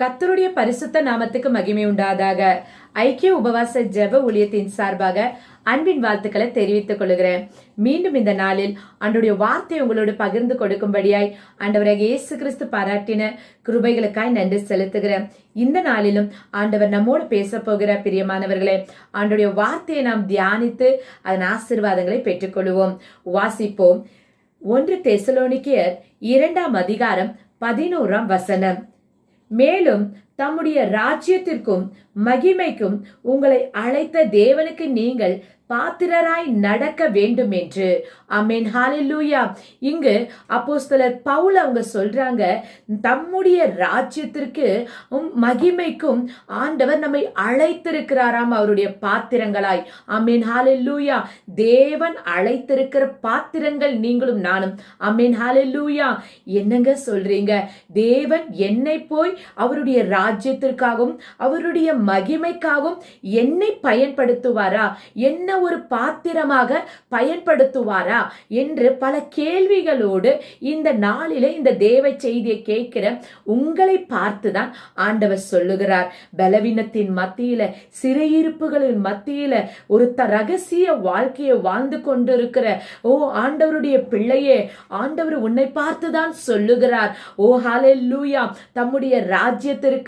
கத்தருடைய பரிசுத்த நாமத்துக்கு மகிமை உண்டாதாக. ஐக்கிய உபவாச ஜெப ஊழியத்தின் சார்பாக அன்பின் வாழ்த்துக்களை தெரிவித்துக் கொள்கிறேன். மீண்டும் இந்த நாளில் அன்றைய வார்த்தை உங்களோடு பகிர்ந்து கொடுக்கும்படியாய் ஆண்டவராக இயேசு கிறிஸ்து பாராட்டின கிருபைகளுக்காய் நன்றி செலுத்துகிறேன். இந்த நாளிலும் ஆண்டவர் நம்மோடு பேச போகிற பிரியமானவர்களே ஆண்டுடைய வார்த்தையை நாம் தியானித்து அதன் ஆசீர்வாதங்களை பெற்றுக்கொள்வோம். வாசிப்போம். ஒன்று தெசலோனிக்கியர் இரண்டாம் அதிகாரம் பதினோராம் வசனம். மேலும் தம்முடைய ராஜ்யத்திற்கும் மகிமைக்கும் உங்களை அழைத்த தேவனுக்கு நீங்கள் பாத்திரராய் நடக்க வேண்டும் என்று அமேன் ஹalleluya. இங்கு அப்போஸ்தலர் பவுல் அவங்க சொல்றாங்க தம்முடைய ராஜ்யத்திற்கு மகிமைக்கும் ஆண்டவர் நம்மை அழைத்திருக்கிறாராம் அவருடைய பாத்திரங்களாய். அமேன் ஹalleluya. தேவன் அழைத்திருக்கிற பாத்திரங்கள் நீங்களும் நானும். அமேன் ஹalleluya. என்னங்க சொல்றீங்க? தேவன் என்னை போய் அவருடைய ராஜ்யத்திற்காகவும் அவருடைய மகிமைக்காகவும் என்னை பயன்படுத்துவாரா? என்ன ஒரு பாத்திரமாக பயன்படுத்துவாரா? என்று பல கேள்விகளோடு இந்த நாளிலே இந்த தேவ செய்தியை கேட்கிற உங்களை பார்த்துதான் ஆண்டவர் சொல்லுகிறார். பலவீனத்தின் மத்தியில சிறையிருப்புகளின் மத்தியில ஒரு த ரகசிய வாழ்க்கையை வாழ்ந்து கொண்டிருக்கிற ஓ ஆண்டவருடைய பிள்ளையே ஆண்டவர் உன்னை பார்த்துதான் சொல்லுகிறார். ஓ ஹாலே லூயா தம்முடைய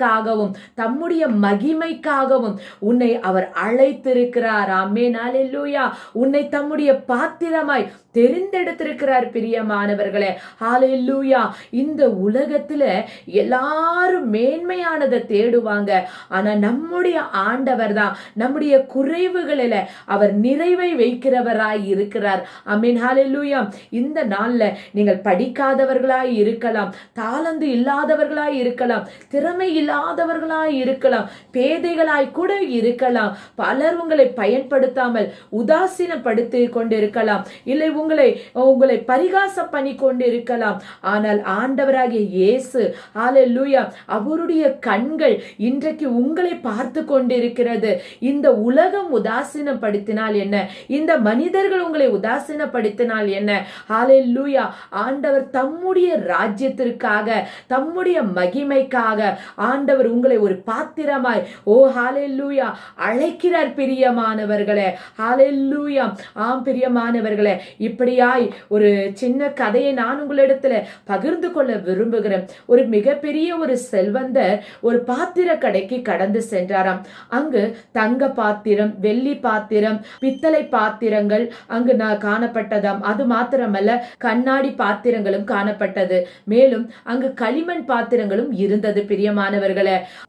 ராஜ்யத்திற்காகவும் தம்முடைய மகிமைக்காகவும் உன்னை அவர் அழைத்திருக்கிறார். அம்மேன் ஹalleluya. உன்னை தம்முடைய பாத்திரமாய் தெரிந்தெடுத்திருக்கிறார் பிரியமானவர்களே. ஹalleluya. இந்த உலகத்துல எல்லாரும் மேன்மையானதை தேடுவாங்க. ஆனா நம்முடைய ஆண்டவர் தான் நம்முடைய குறைவுகளில அவர் நிறைவை வைக்கிறவராய் இருக்கிறார். அமீன் ஹalleluya. இந்த நாள்ல நீங்கள் படிக்காதவர்களாய் இருக்கலாம் தாளந்து இல்லாதவர்களாய் இருக்கலாம் திறமை இல்லாதவர்களாய் இருக்கலாம். பேதைகளாய் கூட இருக்கலாம். பலர் உங்களை பயன்படுத்தாமல் உதாசீனப்படுத்தி கொண்டிருக்கலாம். இல்லை உங்களை உங்களை பரிகாசம் பண்ணி கொண்டிருக்கலாம். ஆனால் ஆண்டவராகிய இயேசு ஹalleluya அவருடைய கண்கள் இன்றைக்கு உங்களை பார்த்து கொண்டிருக்கிறது. இந்த உலகம் உதாசீனப்படுத்தினால் என்ன? இந்த மனிதர்கள் உங்களை உதாசீனப்படுத்தினால் என்ன? ஹalleluya ஆண்டவர் தம்முடைய ராஜ்யத்திற்காக தம்முடைய மகிமைக்காக ஆண்டவர் ஆண்டவர் உங்களை ஒரு பாத்திரமாய் ஓ ஹாலெல்லூயா அழைக்கிறார் பிரியமானவர்களே ஹாலெல்லூயா ஆம் பிரியமானவர்களே இப்படியாய் ஒரு சின்ன கதையை நான் உங்களிடத்துல பகிர்ந்து கொள்ள விரும்புகிறேன். ஒரு மிகப்பெரிய ஒரு செல்வந்தர் ஒரு பாத்திர கடைக்கு கடந்து சென்றாராம். அங்கு தங்க பாத்திரம் வெள்ளி பாத்திரம் பித்தளை பாத்திரங்கள் அங்கு நான் காணப்பட்டதாம். அது மாத்திரமல்ல கண்ணாடி பாத்திரங்களும் காணப்பட்டது. மேலும் அங்கு களிமண் பாத்திரங்களும் இருந்தது பிரியமானவர்கள்.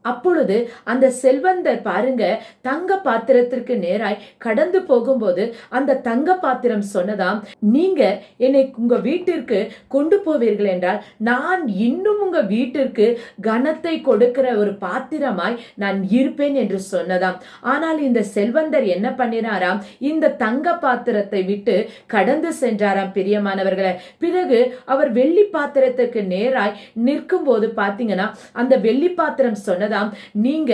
அப்பொழுது அந்த செல்வந்தர் பாருங்க தங்க பாத்திரத்திற்கு நேராய் கடந்து போகும்போது அந்த தங்க பாத்திரம் சொன்னதாம் நீங்க என்னை உங்க வீட்டிற்கு கொண்டு போவீர்கள் என்றால் நான் இன்னும் உங்க வீட்டிற்கு கனத்தை கொடுக்கிற ஒரு பாத்திரமாய் நான் இருப்பேன் என்று சொன்னதாம். ஆனால் இந்த செல்வந்தர் என்ன பண்ணினாராம் இந்த தங்க பாத்திரத்தை விட்டு கடந்து சென்றாராம் பிரியமானவர்களை. பிறகு அவர் வெள்ளி பாத்திரத்திற்கு நேராய் நிற்கும் போது பாத்தீங்கன்னா அந்த வெள்ளி பாத்திரம் சொன்னதாம். நீங்க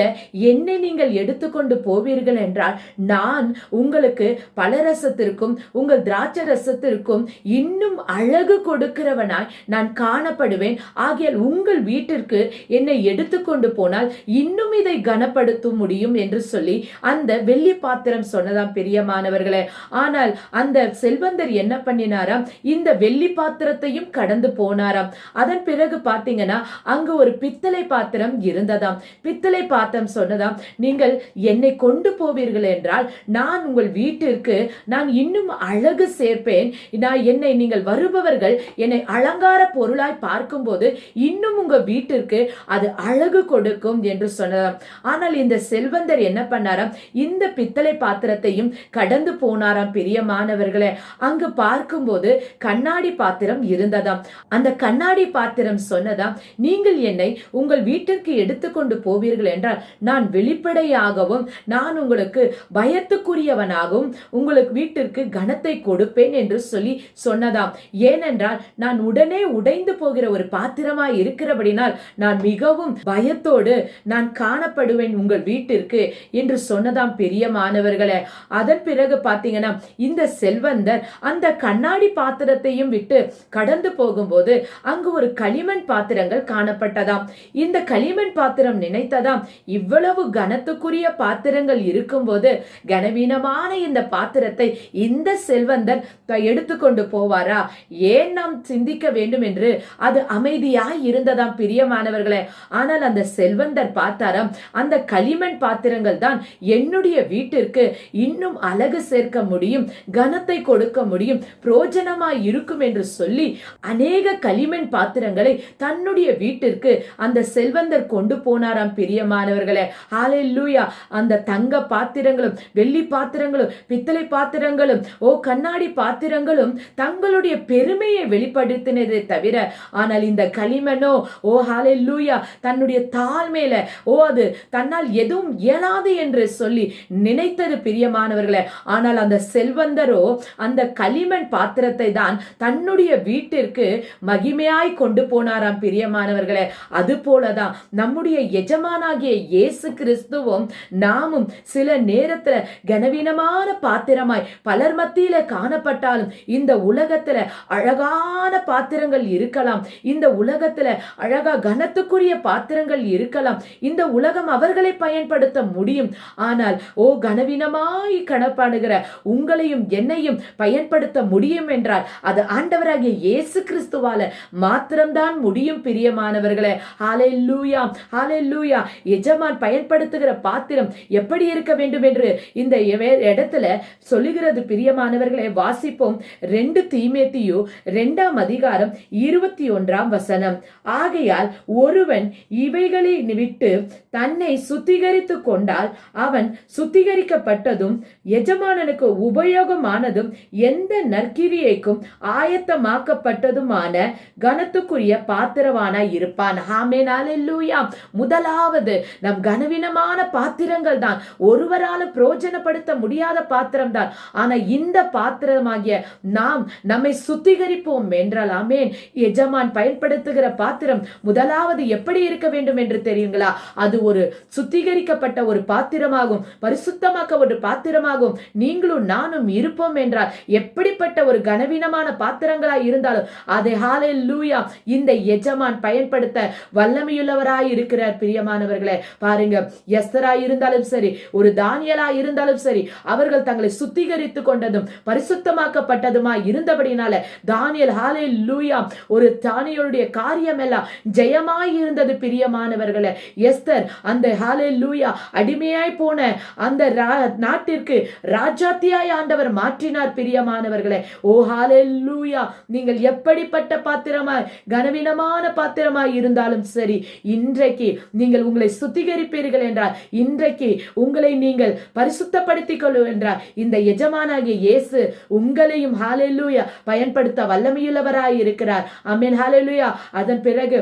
என்னை நீங்கள் எடுத்துக்கொண்டு போவீர்கள் என்றால் நான் உங்களுக்கு பலரசத்திற்கும் உங்கள் திராட்சை ரசத்திற்கும் இன்னும் அழகு கொடுக்கிறவனாய் நான் காணப்படுவேன். ஆகியால் உங்கள் வீட்டிற்கு என்னை எடுத்துக்கொண்டு போனால் இன்னும் இதை கனப்படுத்த முடியும் என்று சொல்லி அந்த வெள்ளி பாத்திரம் சொன்னதாம் பெரியமானவர்களே. ஆனால் அந்த செல்வந்தர் என்ன பண்ணினாராம்? இந்த வெள்ளி பாத்திரத்தையும் கடந்து போனாராம். அதன் பிறகு பாத்தீங்கன்னா அங்கு ஒரு பித்தளை பாத்திரம் இருந்ததாம். பித்தளை பாத்திரம் சொன்னதாம் நீங்கள் என்னை கொண்டு போவீர்கள் என்றால் நான் உங்கள் வீட்டிற்கு நான் இன்னும் அழகு சேர்ப்பேன். நான் என்னை நீங்கள் வருபவர்கள் என்னை அலங்கார பொருளாய் பார்க்கும்போது இன்னும் உங்க வீட்டிற்கு அது அழகு கொடுக்கும் என்று சொன்னதாம். ஆனால் இந்த செல்வந்தர் என்ன பண்ணாராம்? இந்த பித்தளை பாத்திரத்தையும் கடந்து போனாராம் பிரியமானவர்களே. அங்கு பார்க்கும்போது கண்ணாடி பாத்திரம் இருந்ததாம். அந்த கண்ணாடி பாத்திரம் சொன்னதாம் நீங்கள் என்னை உங்கள் வீட்டிற்கு எடுத்துக்கொண்டு போவீர்கள் என்றால் நான் வெளிப்படையாகவும் நான் உங்களுக்கு பயத்துக்குரியவனாகவும் உங்களுக்கு வீட்டிற்கு கனத்தை கொடுப்பேன் என்று சொல்லி சொன்னதாம். ஏனென்றால் நான் உடனே உடைந்து போகிற ஒரு பாத்திரமாய் இருக்கிறபடினால் நான் மிகவும் பயத்தோடு நான் காணப்படுவேன் உங்கள் வீட்டிற்கு என்று சொன்னதாம் பெரிய மாணவர்களே அதன் பிறகு பார்த்தீங்கன்னா இந்த செல்வந்தர் அந்த கண்ணாடி பாத்திரத்தையும் விட்டு கடந்து போகும்போது அங்கு ஒரு களிமண் பாத்திரங்கள் காணப்பட்டதாம். இந்த களிமண் களிமண் பாத்திரம் நினைத்ததாம். இவ்வளவு கனத்துக்குரிய பாத்திரங்கள் இருக்கும்போது கனவீனமான இந்த பாத்திரத்தை இந்த செல்வந்தர் எடுத்துக்கொண்டு போவாரா? ஏன் நாம் சிந்திக்க வேண்டும் என்று அது அமைதியாய் இருந்ததாம் பிரியமானவர்களே. ஆனால் அந்த செல்வந்தர் பார்த்தாராம் அந்த களிமண் பாத்திரங்கள் தான் என்னுடைய வீட்டிற்கு இன்னும் அழகு சேர்க்க முடியும் கனத்தை கொடுக்க முடியும் புரோஜனமாய் இருக்கும் என்று சொல்லி அநேக களிமண் பாத்திரங்களை தன்னுடைய வீட்டிற்கு அந்த செல்வந்தர் கொண்டு போனாராம் பிரியமானவர்களே. ஹalleluya. அந்த தங்க பாத்திரங்களும் வெள்ளி பாத்திரங்களும் பித்தளை பாத்திரங்களும் ஓ கண்ணாடி பாத்திரங்களும் தங்களுடைய பெருமையை வெளிப்படுத்தினதை தவிர ஆனால் இந்த களிமனோ ஓ ஹalleluya தன்னுடைய தாழ்மையில ஓ அது தன்னால் எதுவும் இயலாது என்று சொல்லி நினைத்தது பிரியமானவர்களே. ஆனால் அந்த செல்வந்தரோ அந்த களிமண் பாத்திரத்தை தான் தன்னுடைய வீட்டிற்கு மகிமையாய் கொண்டு போனாராம் பிரியமானவர்களே. அது போலதான் நம்முடைய எஜமானாகிய இயேசு கிறிஸ்துவும் நாமும் சில நேரத்துல கனவீனமான பாத்திரமாய் பலர் மத்தியில காணப்பட்டாலும் இந்த உலகத்துல அழகான பாத்திரங்கள் இருக்கலாம். இந்த உலகத்துல அழகா கனத்துக்குரிய பாத்திரங்கள் இருக்கலாம். இந்த உலகம் அவர்களை பயன்படுத்த முடியும். ஆனால் ஓ கனவீனமாய் கணப்பாடுகிற உங்களையும் என்னையும் பயன்படுத்த முடியும் என்றால் அது ஆண்டவராகிய இயேசு கிறிஸ்துவால மாத்திரம்தான் முடியும் பிரியமானவர்களே. ஹalleluya. எஜமான் பயன்படுத்துகிற பாத்திரம் எப்படி இருக்க வேண்டும் என்று இந்த இடத்துல சொல்லுகிறது பிரியமானவர்களை வாசிப்போம். ரெண்டு தீமேத்தியோ ரெண்டாம் அதிகாரம் இருபத்தி ஒன்றாம் வசனம். ஆகையால் ஒருவன் இவைகளை விட்டு தன்னை சுத்திகரித்து கொண்டால் அவன் சுத்திகரிக்கப்பட்டதும் எஜமானனுக்கு உபயோகமானதும் எந்த நற்கிரியைக்கும் ஆயத்தமாக்கப்பட்டதுமான கனத்துக்குரிய பாத்திரவானாய் இருப்பான். ஆமென் அல்லேலூயா முதலாவது நம் கனவீனமான பாத்திரங்கள் தான் ஒருவரால் பிரயோஜனப்படுத்த முடியாத பாத்திரம் தான் ஆனா இந்த பாத்திரமாகிய நாம் நம்மை சுத்திகரிப்போம் என்றால் எஜமான் பயன்படுத்துகிற பாத்திரம் முதலாவது எப்படி இருக்க வேண்டும் என்று தெரியுங்களா? அது ஒரு சுத்திகரிக்கப்பட்ட ஒரு பாத்திரமாகும் பரிசுத்தமாக்க ஒரு பாத்திரமாகும். நீங்களும் நானும் இருப்போம் என்றால் எப்படிப்பட்ட ஒரு கனவீனமான பாத்திரங்களாய் இருந்தாலும் அதை ஹாலே லூயா இந்த எஜமான் பயன்படுத்த வல்லமையுள்ளவராய் இருக்கிறார் பிரியமானவர்களே. பாருங்க எஸ்தரா இருந்தாலும் சரி ஒரு தானியலா இருந்தாலும் சரி அவர்கள் தங்களை சுத்திகரித்து கொண்டதும் பரிசுத்தமாக்கப்பட்டதுமா இருந்தபடினால தானியல் ஹாலே லூயா ஒரு தானியலுடைய காரியம் எல்லாம் ஜெயமாய் இருந்தது பிரியமானவர்களே. எஸ்தர் அந்த ஹாலே லூயா அடிமையாய் போன அந்த நாட்டிற்கு ராஜாத்தியாய் ஆண்டவர் மாற்றினார் பிரியமானவர்களே. ஓ ஹாலே லூயா நீங்கள் எப்படிப்பட்ட பாத்திரமாய் கனவீனமான பாத்திரமாய் இருந்தாலும் சரி இந்த இன்றைக்கு நீங்கள் உங்களை சுத்திகரிப்பீர்கள் என்றால் இன்றைக்கு உங்களை நீங்கள் பரிசுத்தப்படுத்திக் கொள்ளும் என்றால் இந்த எஜமானாகிய இயேசு உங்களையும் ஹாலெல்லூயா பயன்படுத்த வல்லமையுள்ளவராய் இருக்கிறார் அமீன் ஹாலெல்லூயா அதன் பிறகு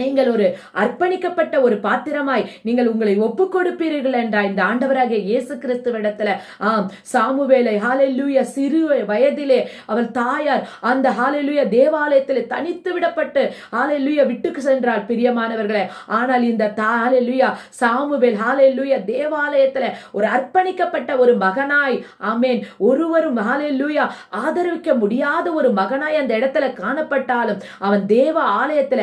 நீங்கள் ஒரு அர்ப்பணிக்கப்பட்ட ஒரு பாத்திரமாய் நீங்கள் உங்களை ஒப்பு கொடுப்பீர்கள் என்றா இந்த ஆண்டவராக இயேசு கிறிஸ்துவிடத்துல ஆம் சாமுவேலை ஹalleluya சிறு வயதிலே அவள் தாயார் அந்த ஹalleluya தேவாலயத்தில் தனித்து விடப்பட்டு ஹalleluya விட்டுக்கு சென்றாள். பிரியமானவர்களே ஆனால் இந்த ஹalleluya சாமுவேல் ஹalleluya தேவாலயத்துல ஒரு அர்ப்பணிக்கப்பட்ட ஒரு மகனாய் ஆமேன் ஒருவரும் ஹalleluya ஆதரவிக்க முடியாத ஒரு மகனாய் அந்த இடத்துல காணப்பட்டாலும் அவன் தேவ ஆலயத்துல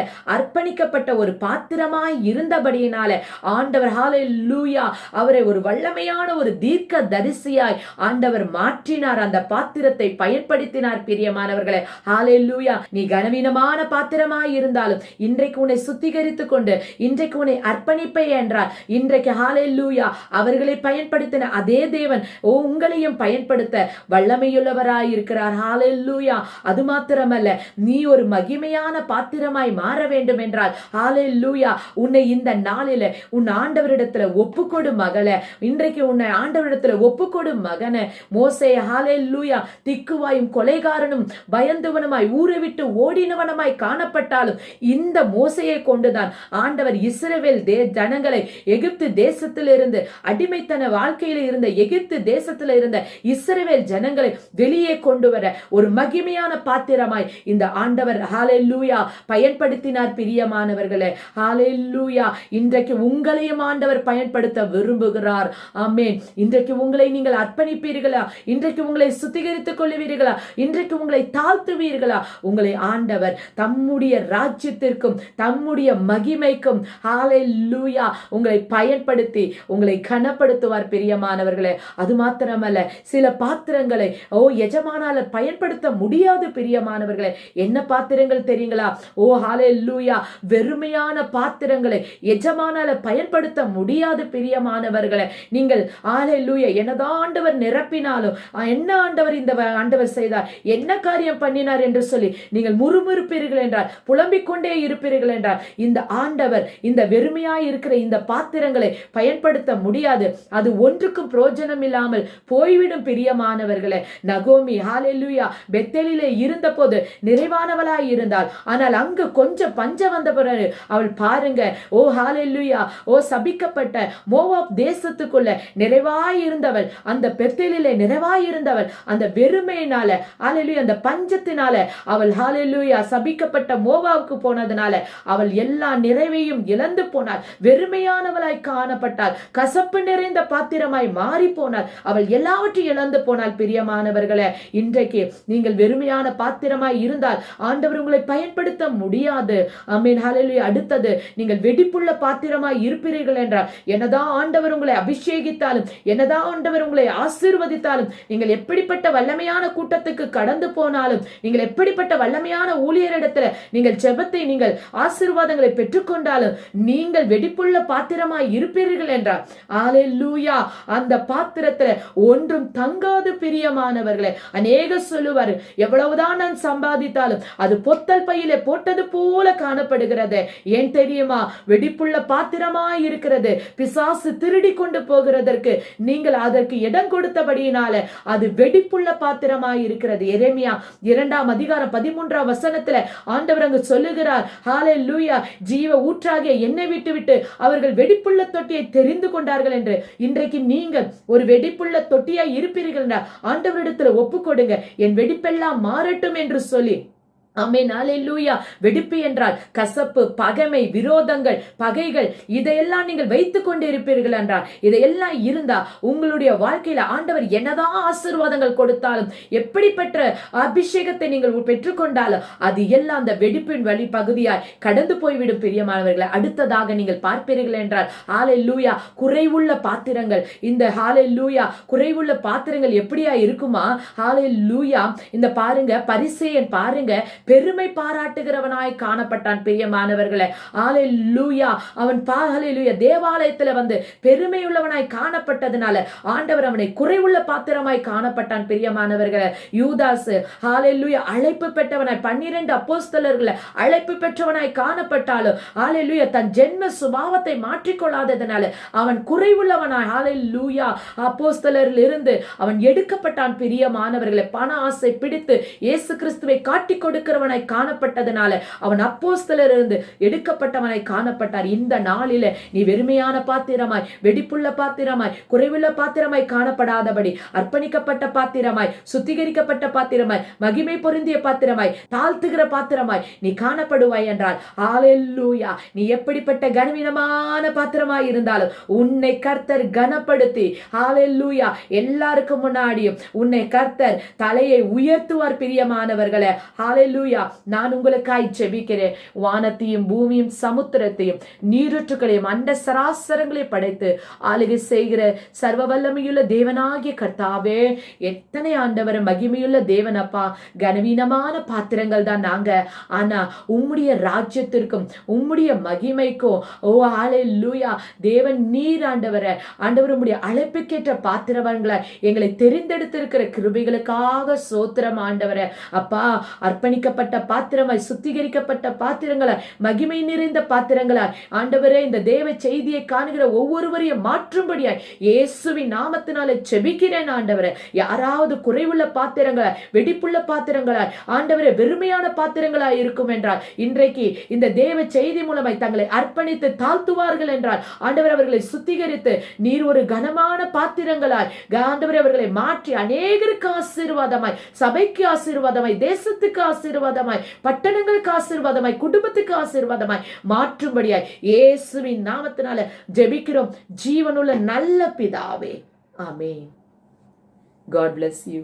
அர்ப்பணிக்கப்பட்ட ஒரு பாத்திரமாய் இருந்தபடியினால ஆண்டவர் ஹalleluya அவரை ஒரு வல்லமையான ஒரு தீர்க்க தரிசியாய் ஆண்டவர் மாற்றினார். அந்த பாத்திரத்தை பயன்படுத்தினார் பிரியமானவர்களே. ஹalleluya நீ கனவீனமான பாத்திரமாய் இருந்தாலும் இன்றைக்கு உன்னை சுத்திகரித்துக் கொண்டு இன்றைக்கு உன்னை அர்ப்பணிப்பை என்றார். இன்றைக்கு ஹalleluya அவர்களை பயன்படுத்தின அதே தேவன் ஓ உங்களையும் பயன்படுத்த வல்லமையுள்ளவராய் இருக்கிறார். ஹalleluya அது மாத்திரமல்ல நீ ஒரு மகிமையான பாத்திரமாய் மாற வேண்டும் என்றார். இருக்கிறார் ஆலே லூயா உன்னை இந்த நாளில உன் ஆண்டவரிடத்துல ஒப்புக்கொடு மகள. இன்றைக்கு உன்னை ஆண்டவரிடத்துல ஒப்புக்கொடு மகன. மோசே லூயா திக்குவாயும் கொலைகாரனும் பயந்தவனுமாய் ஊரை விட்டு ஓடினவனுமாய் காணப்பட்டாலும் இந்த மோசையை கொண்டுதான் ஆண்டவர் இஸ்ரவேல் தே ஜனங்களை எகிப்து தேசத்திலிருந்து அடிமைத்தன வாழ்க்கையில இருந்த எகிப்து தேசத்துல இருந்த இஸ்ரவேல் ஜனங்களை வெளியே கொண்டு வர ஒரு மகிமையான பாத்திரமாய் இந்த ஆண்டவர் ஹாலே லூயா பயன்படுத்தினார் பிரியமா பிரியமானவர்களே ஹாலேலூயா இன்றைக்கு உங்களையும் ஆண்டவர் பயன்படுத்த விரும்புகிறார். ஆமேன் இன்றைக்கு உங்களை நீங்கள் அர்ப்பணிப்பீர்களா? இன்றைக்கு உங்களை சுத்திகரித்துக் கொள்ளுவீர்களா? இன்றைக்கு உங்களை தாழ்த்துவீர்களா? உங்களை ஆண்டவர் தம்முடைய ராஜ்யத்திற்கும் தம்முடைய மகிமைக்கும் ஹalleluya உங்களை பயன்படுத்தி உங்களை கனப்படுத்துவார் பிரியமானவர்களே. அது மாத்திரமல்ல சில பாத்திரங்களை ஓ எஜமானால பயன்படுத்த முடியாது பிரியமானவர்களே. என்ன பாத்திரங்கள் தெரியுங்களா? ஓ ஹாலே லூயா வெறுமையான பாத்திரங்களை எஜமானால பயன்படுத்த முடியாது பிரியமானவர்களை. நீங்கள் ஹalleluya என்னதான் ஆண்டவர் நிரப்பினாலும் என்ன ஆண்டவர் இந்த ஆண்டவர் செய்தார்? என்ன காரியம் பண்ணினார்? என்று சொல்லி நீங்கள் முறுமுறுப்பீர்கள் என்றால் புலம்பிக் கொண்டே இருப்பீர்கள் என்றால் இந்த ஆண்டவர் இந்த வெறுமையாய் இருக்கிற இந்த பாத்திரங்களை பயன்படுத்த முடியாது. அது ஒன்றுக்கும் பிரயோஜனம் இல்லாமல் போய்விடும் பிரியமானவர்களே. நகோமி ஹalleluya பெத்தலிலே இருந்தபோது நிறைவானவளாய் இருந்தால் ஆனால் அங்கு கொஞ்சம் பஞ்சம் வந்த பிறகு அவள் பாருங்க. ஓ ஹாலெல்லுயா ஓ சபிக்கப்பட்ட மோவாப் தேசத்துக்குள்ள நிறைவாயிருந்தவள். அந்த பெத்தலிலே நிறைவாயிருந்தவள். அந்த வெறுமையினால ஹாலெல்லுயா அந்த பஞ்சத்தினால அவள் ஹாலெல்லுயா சபிக்கப்பட்ட மோவாவுக்கு போனதுனால அவள் எல்லா நிறைவையும் இழந்து போனாள். வெறுமையானவளாய் காணப்பட்டாள். கசப்பு நிறைந்த பாத்திரமாய் மாறி போனாள். அவள் எல்லாவற்றையும் இழந்து போனாள் பிரியமானவர்களே. இன்றைக்கு நீங்கள் வெறுமையான பாத்திரமாய் இருந்தால் ஆண்டவர் உங்களை பயன்படுத்த முடியாது. ஆமென். ஹalleluya அடுத்தது நீங்கள் வெடிப்புள்ள பாத்திரமாய் இருப்பீர்கள் என்றால் என்னதான் ஆண்டவர் உங்களை அபிஷேகித்தாலும் என்னதான் ஆண்டவர் உங்களை ஆசீர்வதித்தாலும் நீங்கள் எப்படிப்பட்ட வல்லமையான கூட்டத்துக்கு கடந்து போனாலும் நீங்கள் எப்படிப்பட்ட வல்லமையான ஊழியரிடத்துல நீங்கள் செபத்தை நீங்கள் ஆசீர்வாதங்களை பெற்றுக்கொண்டாலும் நீங்கள் வெடிப்புள்ள பாத்திரமாய் இருப்பீர்கள் என்றால் ஹalleluya அந்த பாத்திரத்துல ஒன்றும் தங்காது பிரியமானவர்களே. அநேக சொல்லுவார் எவ்வளவுதான் நான் சம்பாதித்தாலும் அது பொத்தல் பையில போட்டது போல காணப்படுகிறது. ஏன் தெரியுமா? வெடிப்புள்ள பாத்திரமாய் இருக்கிறது. பிசாசு திருடி கொண்டு போகிறதற்கு நீங்கள் அதற்கு இடம் கொடுத்தபடியினால அது வெடிப்புள்ள பாத்திரமாய் இருக்கிறது. எரேமியா இரண்டாம் அதிகாரம் பதிமூன்றாம் வசனத்துல ஆண்டவர் அங்கு சொல்லுகிறார் ஹாலே லூயா ஜீவ ஊற்றாகிய என்னை விட்டு விட்டு அவர்கள் வெடிப்புள்ள தொட்டியை தெரிந்து கொண்டார்கள் என்று. இன்றைக்கு நீங்கள் ஒரு வெடிப்புள்ள தொட்டியாய் இருப்பீர்கள் ஆண்டவரிடத்துல ஒப்பு கொடுங்க என் வெடிப்பெல்லாம் மாறட்டும் என்று சொல்லி ஆமென் அல்லேலூயா வெடிப்பு என்றால் கசப்பு பகைமை விரோதங்கள் பகைகள் இதையெல்லாம் நீங்கள் வைத்துக் கொண்டு இருப்பீர்கள் என்றால் இதையெல்லாம் இருந்தா உங்களுடைய வாழ்க்கையில ஆண்டவர் என்னதான் ஆசீர்வாதங்கள் கொடுத்தாலும் எப்படிப்பட்ட அபிஷேகத்தை நீங்கள் பெற்றுக்கொண்டாலும் அது எல்லாம் அந்த வெடிப்பின் வழி பகுதியாய் கடந்து போய்விடும் பிரியமானவர்களை. அடுத்ததாக நீங்கள் பார்ப்பீர்கள் என்றால் ஆலை லூயா குறைவுள்ள பாத்திரங்கள். இந்த ஹாலை லூயா குறைவுள்ள பாத்திரங்கள் எப்படியா இருக்குமா? ஹாலை லூயா இந்த பாருங்க பரிசேயன் பாருங்க பெருமை பாராட்டுகிறவனாய் காணப்பட்டான் பிரியமானவர்களை. ஆலை லூயா அவன் பாகலை லூயா தேவாலயத்தில் வந்து பெருமையுள்ளவனாய் காணப்பட்டதுனால ஆண்டவர் அவனை குறைவுள்ள பாத்திரமாய் காணப்பட்டான் பிரியமானவர்களை. யூதாஸ் ஆலை லூயா அழைப்பு பெற்றவனாய் பன்னிரண்டு அப்போஸ்தலர்களை அழைப்பு பெற்றவனாய் காணப்பட்டாலும் ஆலை லூயா தன் ஜென்ம சுபாவத்தை மாற்றிக்கொள்ளாததுனால அவன் குறைவுள்ளவனாய் ஆலை லூயா அப்போஸ்தலரில் இருந்து அவன் எடுக்கப்பட்டான் பிரியமானவர்களை. பண ஆசை பிடித்து இயேசு கிறிஸ்துவை காட்டிக் கொடுக்கிறவனாய் காணப்பட்டதுனால அவன் அப்போஸ்தலர் இருந்து எடுக்கப்பட்டவனாய் காணப்பட்டார். இந்த நாளில நீ வெறுமையான பாத்திரமாய் வெடிப்புள்ள பாத்திரமாய் குறைவுள்ள பாத்திரமாய் காணப்படாதபடி அர்ப்பணிக்கப்பட்ட பாத்திரமாய் சுத்திகரிக்கப்பட்ட பாத்திரமாய் மகிமை பொருந்திய பாத்திரமாய் தாழ்த்துகிற பாத்திரமாய் நீ காணப்படுவாய் என்றால் ஆலெல்லூயா நீ எப்படிப்பட்ட கனவீனமான பாத்திரமாய் இருந்தாலும் உன்னை கர்த்தர் கனப்படுத்தி ஆலெல்லூயா எல்லாருக்கும் முன்னாடியும் உன்னை கர்த்தர் தலையை உயர்த்துவார் பிரியமானவர்களே. ஹalleluya நான் உங்களுக்காய் செபிக்கிறேன் வானத்தையும் பூமியும் சமுத்திரத்தையும் நீரூற்றுகளையும் அண்ட சராசரங்களை படைத்து ஆளுகை செய்கிற சர்வ வல்லமையுள்ள தேவனாகிய கர்த்தாவே எத்தனை ஆண்டவர் மகிமையுள்ள தேவனப்பா. கனவீனமான பாத்திரங்கள் தான் நாங்க. ஆனா உம்முடைய ராஜ்யத்திற்கும் உம்முடைய மகிமைக்கும் ஓ ஆலை லூயா தேவன் நீர் ஆண்டவரை. ஆண்டவர் உம்முடைய அழைப்புக்கேற்ற பாத்திரவன்களை எங்களை தெரிந்தெடுத்திருக்கிற கிருபைகளுக்காக சோத்திரம் ஆண்டவரை. அப்பா அர்ப்பணிக்க அர்ப்பணிக்கப்பட்ட பாத்திரமாய் சுத்திகரிக்கப்பட்ட பாத்திரங்களை மகிமை நிறைந்த பாத்திரங்களாய். ஆண்டவரே இந்த தேவ செய்தியை காணுகிற ஒவ்வொருவரையும் மாற்றும்படியாய் இயேசுவின் நாமத்தினால செபிக்கிறேன் ஆண்டவரே. யாராவது குறைவுள்ள பாத்திரங்களா வெடிப்புள்ள பாத்திரங்களா ஆண்டவரே வெறுமையான பாத்திரங்களா இருக்கும் என்றால் இன்றைக்கு இந்த தேவ செய்தி மூலமாய் தங்களை அர்ப்பணித்து தாழ்த்துவார்கள் என்றால் ஆண்டவர் அவர்களை சுத்திகரித்து நீர் ஒரு கனமான பாத்திரங்களாய் ஆண்டவர் அவர்களை மாற்றி அநேகருக்கு ஆசீர்வாதமாய் சபைக்கு ஆசீர்வாதமாய் தேசத்துக்கு ஆசீர்வாதம் ஆசீர்வாதமாய் பட்டணங்களுக்கு ஆசீர்வாதமாய் குடும்பத்துக்கு ஆசீர்வாதமாய் மாற்றும்படியாய் இயேசுவின் நாமத்தினால ஜெபிக்கிறோம். ஜீவனுள்ள நல்ல பிதாவே. ஆமே காட் பிளஸ் யூ